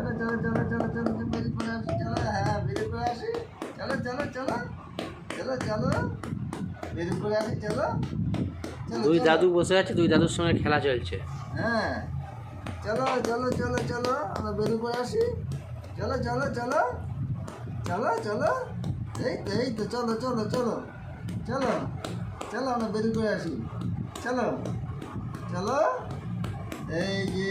চলো চলো চলো চলো চলো বেরিয়ে করে আসি চলো হ্যাঁ বেরিয়ে করে আসি চলো চলো চলো চলো চলো বেরিয়ে করে আসি চলো চলো, দুই দাদু বসে আছে দুই দাদুর সঙ্গে খেলা চলছে হ্যাঁ চলো চলো চলো চলো আমরা বেরিয়ে করে আসি চলো চলো চলো চলো চলো এই তো এই তো চলো চলো চলো চলো চলো আমরা বেরিয়ে করে আসি চলো চলো এই যে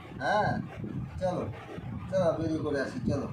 হ্যাঁ চলো চলো বেরিয়ে করে আসি চলো।